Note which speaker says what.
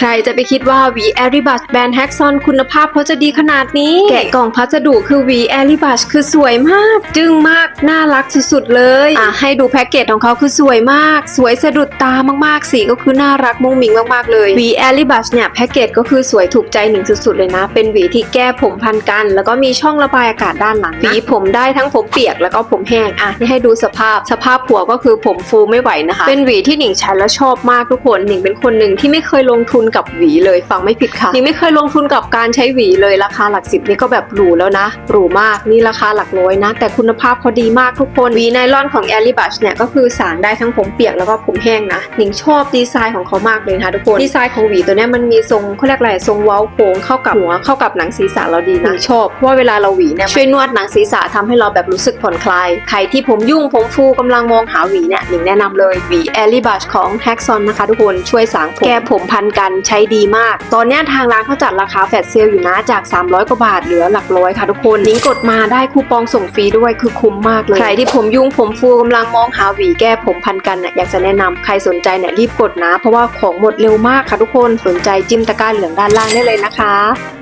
Speaker 1: ใครจะไปคิดว่าวีแอริบัชแบรนด์แฮกซอนคุณภาพเขาจะดีขนาดนี้ แกะกล่องพัสดุคือวีแอริบัชคือสวยมาก จึ้งมาก น่ารักสุดๆเลย อะ ให้ดูแพ็กเกจของเขาคือสวยมาก สวยสะดุดตามากๆ สีก็คือน่ารักมุ้งมิ้งมากๆเลยวีแอริบัชเนี่ยแพ็กเกจก็คือสวยถูกใจหนิงสุดๆเลยนะ เป็นหวีที่แก้ผมพันกัน แล้วก็มีช่องระบายอากาศด้านหลังหวีผมได้ทั้งผมเปียกแล้วก็ผมแห้งอะนี่ให้ดูสภาพสภาพหัวก็คือผมฟูไม่ไหวนะคะ เป็นหวีที่หนิงใช้แล้วชอบมากทุกคนหนิงเป็นคนหนึ่งที่ไม่เคยลงทุนกับหวีเลยฟังไม่ผิดค่ะนิงไม่เคยลงทุนกับการใช้หวีเลยราคาหลักสิบนี่ก็แบบหรูแล้วนะหรูมากนี่ราคาหลักร้อยนะ แต่คุณภาพเขาดีมากทุกคนหวีไนลอนของ a อ r i b u s เนี่ยก็คือสางได้ทั้งผมเปียกแล้วก็ผมแห้งนะหนิงชอบดีไซน์ของเขามากเลยนะคะทุกคนดีไซน์ของหวีตัวนี้มันมีทรงเขาเรียกอะไรทรงเว้าโค้งเข้ากับหัวเข้ากับหนังศีรษะเราดีนะชอบเพราะว่าเวลาเราหวีเนี่ยช่วยนวดหนังศีรษะทำให้เราแบบรู้สึกผ่อนคลายใครที่ผมยุ่งผมฟูกำลังมองหาหวีเนี่ยหนิงแนะนำเลยหวี a อ r i b u s ของ h a x o n นะคะทุกคนช่วยสางผมแก้ผมพันกันใช้ดีมาก ตอนนี้ทางร้านเขาจัดราคาแฟลชเซลอยู่นะจาก 300 กว่าบาทเหลือหลักร้อยค่ะทุกคนนิ้งกดมาได้คูปองส่งฟรีด้วยคือคุ้มมากเลย ใครที่ผมยุ่งผมฟูกำลังมองหาหวีแก้ผมพันกันเนี่ยอยากจะแนะนำใครสนใจเนี่ยรีบกดนะ เพราะว่าของหมดเร็วมากค่ะทุกคนสนใจจิ้มตะกร้าเหลืองด้านล่างได้เลยนะคะ